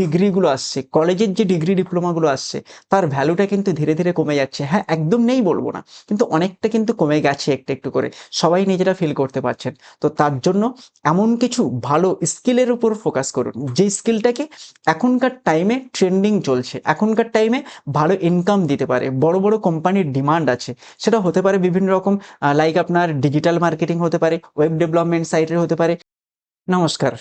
ডিগ্রিগুলো আসছে, কলেজের যে ডিগ্রি ডিপ্লোমাগুলো আসছে, তার ভ্যালুটা কিন্তু ধীরে ধীরে কমে যাচ্ছে। হ্যাঁ একদম নেই বলব না, কিন্তু অনেকটা কিন্তু কমে গেছে একটু একটু করে। সবাই নিজেরা ফিল করতে পারছেন। তো তার জন্য এমন কিছু ভালো স্কিলের উপর ফোকাস করুন। যে স্কিলটাকে এখনকার টাইমে ট্রেন্ডিং চলছে, এখনকার টাইমে ভালো ইনকাম দিতে পারে, বড় বড় কোম্পানির ডিমান্ড আছে, সেটা হতে পারে বিভিন্ন রকম লাইক আপনার ডিজিটাল মার্কেটিং হতে পারে ওয়েব ডেভেলপমেন্ট সাইটের হতে পারে। নমস্কার।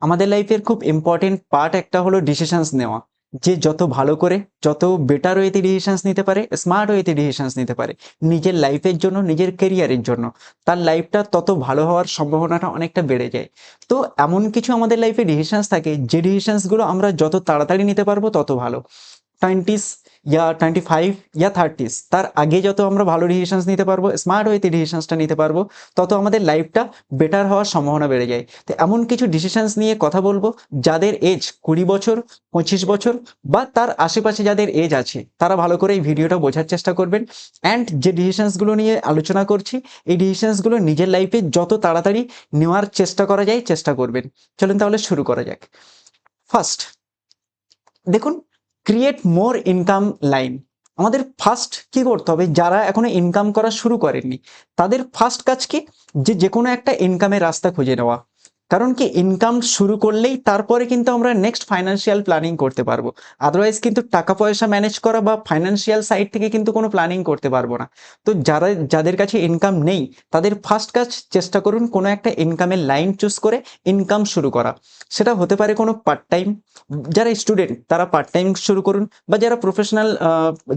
আমাদের লাইফের খুব ইম্পর্টেন্ট পার্ট একটা হলো ডিসিশনস নেওয়া। যে যত ভালো করে, যত বেটার ওয়েতে ডিসিশনস নিতে পারে স্মার্ট ওয়েতে ডিসিশনস নিতে পারে, নিজের লাইফের জন্য, নিজের কেরিয়ারের জন্য, তার লাইফটা তত ভালো হওয়ার সম্ভাবনাটা অনেকটা বেড়ে যায়। তো এমন কিছু আমাদের লাইফে ডিসিশনস থাকে, যে ডিসিশনসগুলো আমরা যত তাড়াতাড়ি নিতে পারব তত ভালো। টোয়েন্টিস ইয়া টোয়েন্টি ফাইভ ইয়া থার্টিস তার আগে যত আমরা ভালো ডিসিশনস নিতে পারব স্মার্ট ওয়েতে ডিসিশনসটা নিতে পারব তত আমাদের লাইফটা বেটার হওয়ার সম্ভাবনা বেড়ে যায় তো এমন কিছু ডিসিশনস নিয়ে কথা বলব যাদের এজ কুড়ি বছর পঁচিশ বছর বা তার আশেপাশে যাদের এজ আছে তারা ভালো করে এই ভিডিওটা বোঝার চেষ্টা করবেন অ্যান্ড যে ডিসিশনসগুলো নিয়ে আলোচনা করছি এই ডিসিশনসগুলো নিজের লাইফে যত তাড়াতাড়ি নেওয়ার চেষ্টা করা যায় চেষ্টা করবেন চলুন তাহলে শুরু করা যাক ফার্স্ট দেখুন ক্রিয়েট মোর ইনকাম লাইন আমাদের ফার্স্ট কি করতে হবে? যারা এখনও ইনকাম করা শুরু করেননি, তাদের ফার্স্ট কাজ কি? যে যে কোনো একটা ইনকামের রাস্তা খুঁজে নেওয়া। কারণ কি ইনকাম শুরু করলেই তারপরে কিন্তু আমরা নেক্সট ফাইন্যান্সিয়াল প্ল্যানিং করতে পারব। আদারওয়াইজ কিন্তু টাকা পয়সা ম্যানেজ করা বা ফাইন্যান্সিয়াল সাইড থেকে কিন্তু কোনো প্ল্যানিং করতে পারব না। তো যারা, যাদের কাছে ইনকাম নেই, তাদের ফার্স্ট কাজ চেষ্টা করুন কোনো একটা ইনকামের লাইন চুজ করে ইনকাম শুরু করা। সেটা হতে পারে কোনো পার্ট টাইম যারা স্টুডেন্ট তারা পার্ট টাইম শুরু করুন বা যারা প্রফেশনাল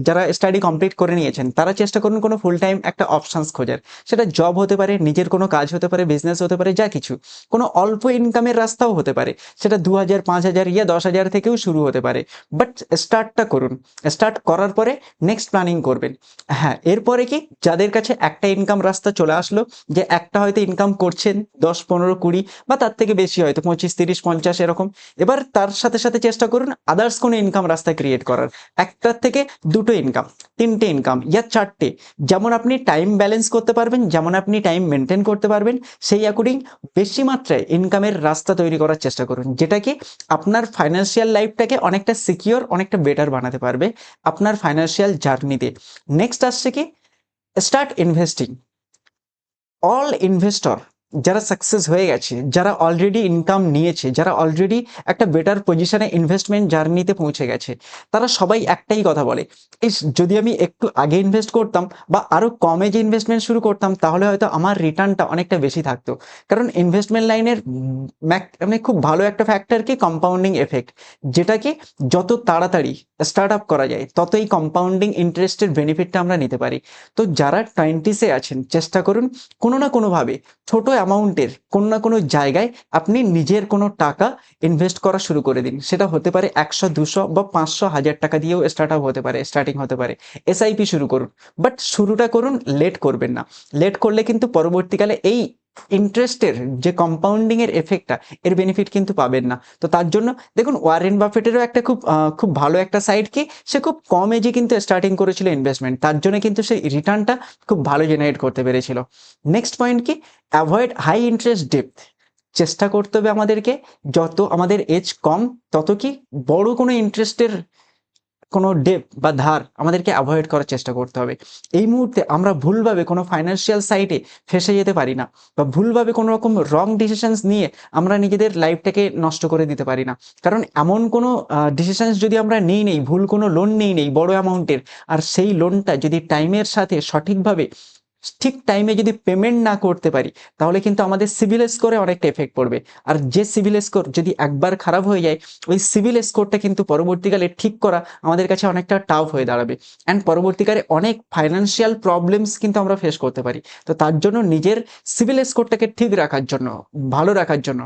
যারা স্টাডি কমপ্লিট করে নিয়েছেন, তারা চেষ্টা করুন কোনো ফুল টাইম একটা অপশানস খোঁজার। সেটা জব হতে পারে, নিজের কোনো কাজ হতে পারে বিজনেস হতে পারে, যা কিছু। কোনো অল্প ইনকামের রাস্তাও হতে পারে। সেটা দু হাজার পাঁচ হাজার ইয়া দশ হাজার থেকেও শুরু হতে পারে। বাট স্টার্টটা করুন। স্টার্ট করার পরে নেক্সট প্ল্যানিং করবেন। হ্যাঁ এরপরে কি? যাদের কাছে একটা ইনকাম রাস্তা চলে আসলো, যে একটা হয়তো ইনকাম করছেন দশ, পনেরো, কুড়ি বা তার থেকে বেশি হয়তো, পঁচিশ, তিরিশ, পঞ্চাশ এরকম। এবার তার সাথে সাথে চেষ্টা করুন আদার্স কোনো ইনকাম রাস্তা ক্রিয়েট করার। একটার থেকে দুটো ইনকাম তিনটে ইনকাম ইয়া চারটে। যেমন আপনি টাইম ব্যালেন্স করতে পারবেন, যেমন আপনি টাইম মেনটেন করতে পারবেন, সেই অ্যাকর্ডিং বেশি মাত্রায় ইনকামের রাস্তা তৈরি করার চেষ্টা করুন। যেটা কি আপনার ফাইন্যান্সিয়াল লাইফটাকে অনেকটা সিকিওর অনেকটা বেটার বানাতে পারবে আপনার ফাইন্যান্সিয়াল জার্নিতে নেক্সট আসছে কি? স্টার্ট ইনভেস্টিং অল ইনভেস্টর যারা সাকসেস হয়ে গেছে, যারা অলরেডি ইনকাম নিয়েছে, যারা অলরেডি একটা বেটার পজিশনে ইনভেস্টমেন্ট জার্নিতে পৌঁছে গেছে, তারা সবাই একটাই কথা বলে, ইস, যদি আমি একটু আগে ইনভেস্ট করতাম বা আরও কমে যে ইনভেস্টমেন্ট শুরু করতাম, তাহলে হয়তো আমার রিটার্নটা অনেকটা বেশি থাকতো। কারণ ইনভেস্টমেন্ট লাইনের মানে খুব ভালো একটা ফ্যাক্টর কি কম্পাউন্ডিং এফেক্ট যেটা কি যত তাড়াতাড়ি স্টার্ট আপ করা যায় তত এই কম্পাউন্ডিং ইন্টারেস্টের বেনিফিটটা আমরা নিতে পারি। তো যারা টোয়েন্টিসে আছেন, চেষ্টা করুন কোনো না কোনোভাবে ছোট অ্যামাউন্টের কোনো না কোনো জায়গায় আপনি নিজের কোনো টাকা ইনভেস্ট করা শুরু করে দিন। সেটা হতে পারে একশো, দুশো বা পাঁচশো, হাজার টাকা দিয়েও স্টার্ট আপ হতে পারে স্টার্টিং হতে পারে। এসআইপি শুরু করুন। বাট শুরুটা করুন লেট করবেন না। লেট করলে কিন্তু পরবর্তীকালে এই ইন্টারেস্টের যে কম্পাউন্ডিং এর এফেক্টটা এর বেনিফিট কিন্তু পাবেন না। তো তার জন্য দেখুন ওয়ারেন বাফেটেরও একটা খুব খুব ভালো একটা সাইড কি সে খুব কম এজে কিন্তু স্টার্টিং করেছিল ইনভেস্টমেন্ট তার জন্য কিন্তু সেই রিটার্নটা খুব ভালো জেনারেট করতে পেরেছিল। নেক্সট পয়েন্ট কি? অ্যাভয়েড হাই ইন্টারেস্ট ডেপথ চেষ্টা করতে হবে আমাদেরকে। যত আমাদের এজ কম, তত কি? বড় কোনো ইন্টারেস্টের কোনো ডেপ বা ধার আমাদেরকে অ্যাভয়েড করার চেষ্টা করতে হবে। এই মুহূর্তে আমরা ভুলভাবে কোনো ফাইন্যান্সিয়াল সাইটে ফেসে যেতে পারি না বা ভুলভাবে কোনো রকম রং ডিসিশনস নিয়ে আমরা নিজেদের লাইফটাকে নষ্ট করে দিতে পারি না। কারণ এমন কোনো ডিসিশনস যদি আমরা নিই নেই, ভুল কোনো লোন নেই নেই, বড় অ্যামাউন্টের আর সেই লোনটা যদি টাইমের সাথে সঠিকভাবে ঠিক টাইমে যদি পেমেন্ট না করতে পারি, তাহলে কিন্তু আমাদের সিভিল স্কোরে অনেকটা এফেক্ট পড়বে। আর যে সিভিল স্কোর যদি একবার খারাপ হয়ে যায়, ওই সিভিল স্কোরটা কিন্তু পরবর্তীকালে ঠিক করা আমাদের কাছে অনেকটা টাফ হয়ে দাঁড়াবে। অ্যান্ড পরবর্তীকালে অনেক ফাইন্যান্সিয়াল প্রবলেমস কিন্তু আমরা ফেস করতে পারি। তো তার জন্য নিজের সিভিল স্কোরটাকে ঠিক রাখার জন্য, ভালো রাখার জন্য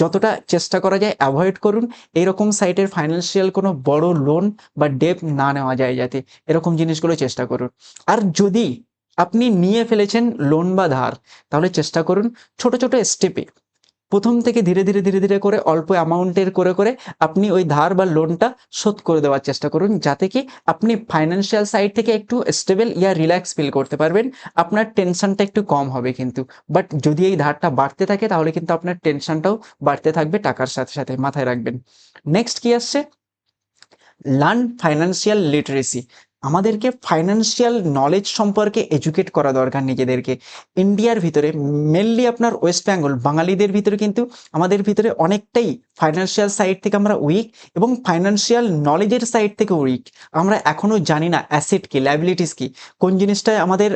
যতটা চেষ্টা করা যায় অ্যাভয়েড করুন। এইরকম সাইটের ফাইন্যান্সিয়াল কোনো বড় লোন বা ডেপ না নেওয়া যায় যাতে এরকম জিনিসগুলো চেষ্টা করুন। আর যদি আপনি নিয়ে ফেলেছেন লোন বা ধার, তাহলে চেষ্টা করুন ছোট ছোট স্টেপে প্রথম থেকে ধীরে ধীরে ধীরে ধীরে করে, অল্প অ্যামাউন্টের করে করে আপনি ওই ধার বা লোনটা শোধ করে দেওয়ার চেষ্টা করুন, যাতে কি আপনি ফাইন্যান্সিয়াল সাইড থেকে একটু স্টেবল ইয়া রিল্যাক্স ফিল করতে পারবেন। আপনার টেনশনটা একটু কম হবে কিন্তু। বাট যদি এই ধারটা বাড়তে থাকে, তাহলে কিন্তু আপনার টেনশনটাও বাড়তে থাকবে টাকার সাথে সাথে মাথায় রাখবেন। নেক্সট কি আসছে? লার্ন ফাইন্যান্সিয়াল লিটারেসি আমাদেরকে ফাইন্যান্সিয়াল নলেজ সম্পর্কে এডুকেট করা দরকার নিজেদেরকে। ইন্ডিয়ার ভিতরে মেনলি আপনার ওয়েস্ট বেঙ্গল বাঙালিদের ভিতরে কিন্তু আমাদের ভিতরে অনেকটাই ফাইন্যান্সিয়াল সাইড থেকে আমরা উইক এবং ফাইন্যান্সিয়াল নলেজের সাইড থেকে উইক আমরা এখনও জানি না অ্যাসেট কি লাইবিলিটিস কি, কোন জিনিসটা আমাদের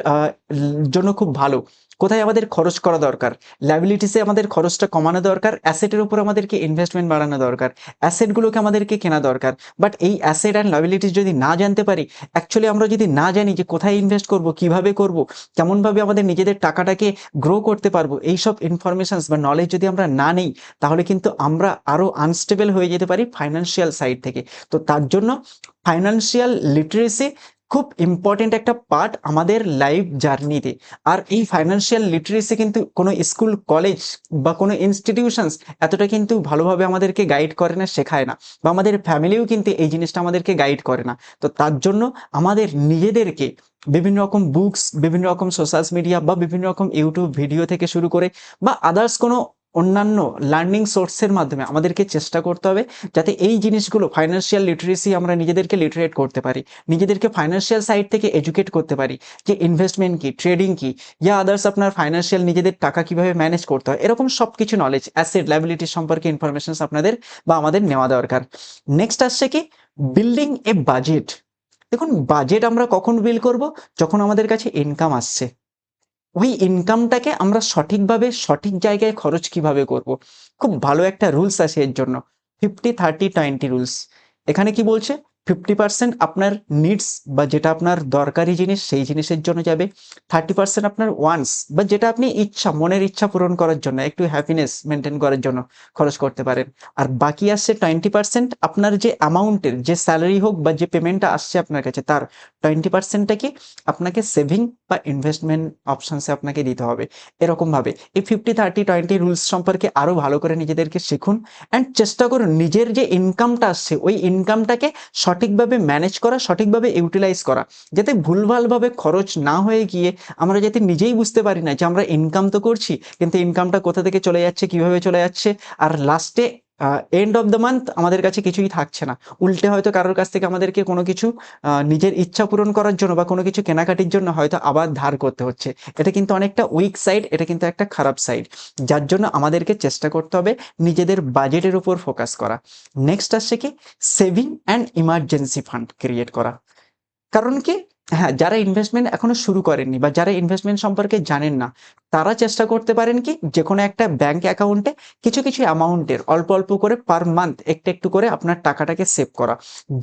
জন্য খুব ভালো। কোথায় আমাদের খরচ করা দরকার? লাইবিলিটিসে আমাদের খরচটা কমানো দরকার অ্যাসেটের উপর আমাদেরকে ইনভেস্টমেন্ট বাড়ানো দরকার অ্যাসেটগুলোকে আমাদেরকে কেনা দরকার। বাট এই অ্যাসেট অ্যান্ড লাইবিলিটিস যদি না জানতে পারি অ্যাকচুয়ালি আমরা যদি না জানি যে কোথায় ইনভেস্ট করব, কীভাবে করব, কেমনভাবে আমাদের নিজেদের টাকাটাকে গ্রো করতে পারব, এইসব ইনফরমেশনস বা নলেজ যদি আমরা না নেই, তাহলে কিন্তু আমরা আরও আনস্টেবল হয়ে যেতে পারি ফাইন্যান্সিয়াল সাইড থেকে। তো তার জন্য ফাইন্যান্সিয়াল লিটারেসি খুব ইম্পর্টেন্ট একটা পার্ট আমাদের লাইফ জার্নিতে আর এই ফাইন্যান্সিয়াল লিটারেসি কিন্তু কোনো স্কুল কলেজ বা কোনো ইনস্টিটিউশনস এতটা কিন্তু ভালোভাবে আমাদেরকে গাইড করে না, শেখায় না। বা আমাদের ফ্যামিলিও কিন্তু এই জিনিসটা আমাদেরকে গাইড করে না। তো তার জন্য আমাদের নিজেদেরকে বিভিন্ন রকম বুকস বিভিন্ন রকম সোশ্যাল মিডিয়া বা বিভিন্ন রকম ইউটিউব ভিডিও থেকে শুরু করে বা আদার্স কোনো অন্যান্য লার্নিং সোর্সের মাধ্যমে আমাদেরকে চেষ্টা করতে হবে যাতে এই জিনিসগুলো ফাইন্যান্সিয়াল লিটারেসি আমরা নিজেদেরকে লিটারেট করতে পারি, নিজেদেরকে ফাইন্যান্সিয়াল সাইড থেকে এডুকেট করতে পারি যে ইনভেস্টমেন্ট কি ট্রেডিং কি ইয়া আদার্স আপনার ফাইন্যান্সিয়াল নিজেদের টাকা কীভাবে ম্যানেজ করতে হয়, এরকম সব কিছু নলেজ অ্যাসেট লাইবিলিটি সম্পর্কে ইনফরমেশন আপনাদের বা আমাদের নেওয়া দরকার। নেক্সট আসছে কি? বিল্ডিং এ বাজেট দেখুন বাজেট আমরা কখন বিল করব? যখন আমাদের কাছে ইনকাম আসছে। ওই ইনকামটাকে আমরা সঠিকভাবে, সঠিক জায়গায় খরচ কীভাবে করব? খুব ভালো একটা রুলস আছে এর জন্য। ফিফটি থার্টি টোয়েন্টি রুলস এখানে কি বলছে? ফিফটি পার্সেন্ট আপনার নিডস বা যেটা আপনার দরকারি জিনিস, সেই জিনিসের জন্য যাবে। থার্টি পার্সেন্ট আপনার ওয়ান্স বা যেটা আপনি ইচ্ছা, মনের ইচ্ছা পূরণ করার জন্য, একটু হ্যাপিনেস মেনটেন করার জন্য খরচ করতে পারেন। আর বাকি আসছে টোয়েন্টি পার্সেন্ট আপনার যে অ্যামাউন্টের যে স্যালারি হোক বা যে পেমেন্টটা আসছে আপনার কাছে, তার টোয়েন্টি পার্সেন্টটা কি আপনাকে সেভিং বা ইনভেস্টমেন্ট অপশনসে আপনাকে দিতে হবে। এরকমভাবে এই ফিফটি থার্টি টোয়েন্টি রুলস সম্পর্কে আরও ভালো করে নিজেদেরকে শিখুন অ্যান্ড চেষ্টা করুন নিজের যে ইনকামটা আসছে, ওই ইনকামটাকে সঠিকভাবে ম্যানেজ করা, সঠিকভাবে ইউটিলাইজ করা। যাতে ভুলভালভাবে খরচ না হয়ে গিয়ে আমরা যাতে নিজেই বুঝতে পারি না যে আমরা ইনকাম তো করছি, কিন্তু ইনকামটা কোথা থেকে চলে যাচ্ছে, কীভাবে চলে যাচ্ছে, আর লাস্টে এন্ড অফ দ্য মান্থ আমাদের কাছে কিছুই থাকছে না। উল্টে হয়তো কারোর কাছ থেকে আমাদেরকে কোনো কিছু নিজের ইচ্ছা পূরণ করার জন্য বা কোনো কিছু কেনাকাটির জন্য হয়তো আবার ধার করতে হচ্ছে। এটা কিন্তু অনেকটা উইক সাইড এটা কিন্তু একটা খারাপ সাইড যার জন্য আমাদেরকে চেষ্টা করতে হবে নিজেদের বাজেটের উপর ফোকাস করা। নেক্সট আসছে কি? Saving and emergency fund create করা। কারণ কি? হ্যাঁ যারা ইনভেস্টমেন্ট এখনও শুরু করেননি বা যারা ইনভেস্টমেন্ট সম্পর্কে জানেন না তারা চেষ্টা করতে পারেন কি যে কোনো একটা ব্যাংক অ্যাকাউন্টে কিছু কিছু অ্যামাউন্টের অল্প অল্প করে পার মান্থ একটু একটু করে আপনার টাকাটাকে সেভ করা।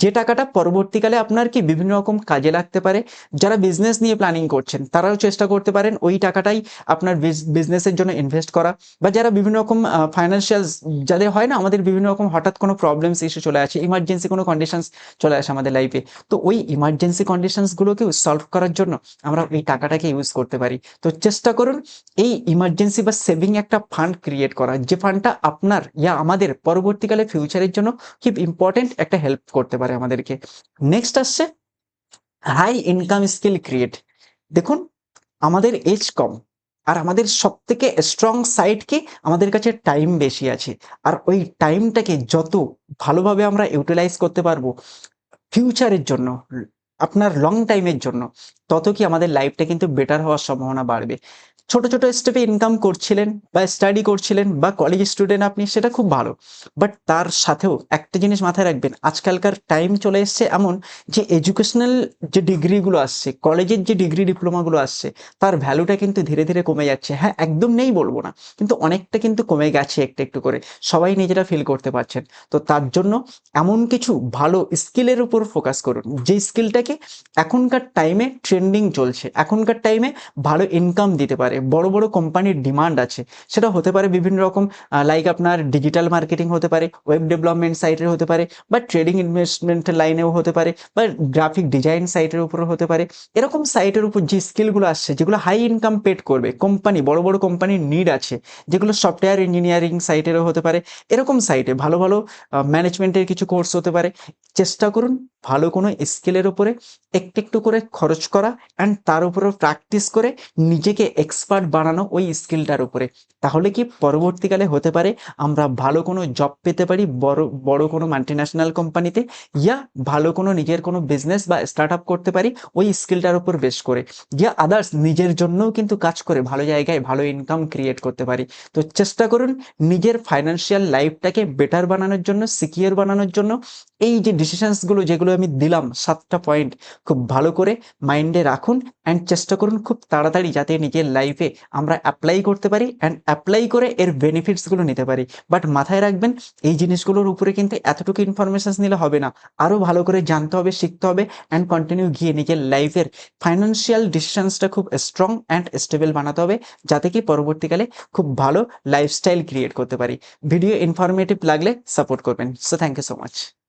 যে টাকাটা পরবর্তীকালে আপনার কি বিভিন্ন রকম কাজে লাগতে পারে, যারা বিজনেস নিয়ে প্ল্যানিং করছেন তারাও চেষ্টা করতে পারেন ওই টাকাটাই আপনার বিজনেসের জন্য ইনভেস্ট করা। বা যারা বিভিন্ন রকম ফাইন্যান্সিয়াল যাদের হয় না আমাদের বিভিন্ন রকম হঠাৎ কোনো প্রবলেমস ইস্যু চলে আসে ইমার্জেন্সি কোনো কন্ডিশনস চলে আসে আমাদের লাইফে তো ওই ইমার্জেন্সি কন্ডিশনসগুলোকেও সলভ করার জন্য আমরা এই টাকাটাকে ইউজ করতে পারি। তো চেষ্টা করুন এই ইমার্জেন্সি বা সেভিং একটা ফান্ড ক্রিয়েট করা, যে ফান্ডটা আপনার ইয়া আমাদের পরবর্তীকালে ফিউচারের জন্য খুব ইম্পর্টেন্ট একটা হেল্প করতে পারে আমাদেরকে। নেক্সট আসছে হাই ইনকাম স্কিল ক্রিয়েট দেখুন, আমাদের এজ কম, আর আমাদের সব থেকে স্ট্রং সাইড কি? আমাদের কাছে টাইম বেশি আছে, আর ওই টাইমটাকে যত ভালোভাবে আমরা ইউটিলাইজ করতে পারব ফিউচারের জন্য, আপনার লং টাইমের জন্য, তত কি আমাদের লাইফটা কিন্তু বেটার হওয়ার সম্ভাবনা বাড়বে। ছোট ছোট স্টেপে ইনকাম করছিলেন বা স্টাডি করছিলেন বা কলেজ স্টুডেন্ট আপনি, সেটা খুব ভালো। বাট তার সাথেও একটা জিনিস মাথায় রাখবেন, আজকালকার টাইম চলে এসছে এমন যে এডুকেশনাল যে ডিগ্রিগুলো আসছে কলেজের যে ডিগ্রি ডিপ্লোমাগুলো আসছে, তার ভ্যালুটা কিন্তু ধীরে ধীরে কমে যাচ্ছে। হ্যাঁ একদম নেই বলব না, কিন্তু অনেকটা কিন্তু কমে গেছে একটু একটু করে। সবাই নিজেরা ফিল করতে পারছেন। তো তার জন্য এমন কিছু ভালো স্কিলের উপর ফোকাস করুন। যে স্কিলটাকে এখনকার টাইমে ট্রেন্ডিং চলছে, এখনকার টাইমে ভালো ইনকাম দিতে পারে। পারে, বড় বড় কোম্পানির ডিমান্ড আছে। সেটা হতে পারে বিভিন্ন রকম লাইক আপনার ডিজিটাল মার্কেটিং হতে পারে ওয়েব ডেভেলপমেন্ট সাইটের হতে পারে, বা ট্রেডিং ইনভেস্টমেন্টের লাইনেও হতে পারে, বা গ্রাফিক ডিজাইন সাইটের উপরও হতে পারে। এরকম সাইটের উপর যে স্কিলগুলো আসছে, যেগুলো হাই ইনকাম পেড করবে কোম্পানি বড় বড় কোম্পানির নিড আছে, যেগুলো সফটওয়্যার ইঞ্জিনিয়ারিং সাইটেরও হতে পারে, এরকম সাইটে ভালো ভালো ম্যানেজমেন্টের কিছু কোর্স হতে পারে। চেষ্টা করুন ভালো কোনো স্কিলের উপরে একটু একটু করে খরচ করা অ্যান্ড তার উপরে প্র্যাকটিস করে নিজেকে এক্সপার্ট বানানো ওই স্কিলটার উপরে। তাহলে কি পরবর্তীকালে হতে পারে আমরা ভালো কোনো জব পেতে পারি বড় বড় কোনো মাল্টিন্যাশনাল কোম্পানিতে ইয়া ভালো কোনো নিজের কোনো বিজনেস বা স্টার্ট আপ করতে পারি ওই স্কিলটার উপর বেশ করে। ইয়া আদার্স নিজের জন্যও কিন্তু কাজ করে, ভালো জায়গায় ভালো ইনকাম ক্রিয়েট করতে পারি। তো চেষ্টা করুন নিজের ফাইন্যান্সিয়াল লাইফটাকে বেটার বানানোর জন্য সিকিউর বানানোর জন্য। এই যে ডিসিশনসগুলো যেগুলো আমি দিলাম সাতটা পয়েন্ট খুব ভালো করে মাইন্ডে রাখুন অ্যান্ড চেষ্টা করুন খুব তাড়াতাড়ি যাতে নিজের লাইফে আমরা অ্যাপ্লাই করতে পারি অ্যান্ড অ্যাপ্লাই করে এর বেনিফিটসগুলো নিতে পারি। বাট মাথায় রাখবেন, এই জিনিসগুলোর উপরে কিন্তু এতটুকু ইনফরমেশনস নিলে হবে না। আরও ভালো করে জানতে হবে, শিখতে হবে অ্যান্ড কন্টিনিউ গিয়ে নিজের লাইফের ফাইন্যান্সিয়াল ডিসিশনসটা খুব স্ট্রং অ্যান্ড স্টেবল বানাতে হবে যাতে কি পরবর্তীকালে খুব ভালো লাইফস্টাইল ক্রিয়েট করতে পারি। ভিডিও ইনফরমেটিভ লাগলে সাপোর্ট করবেন। So thank you so much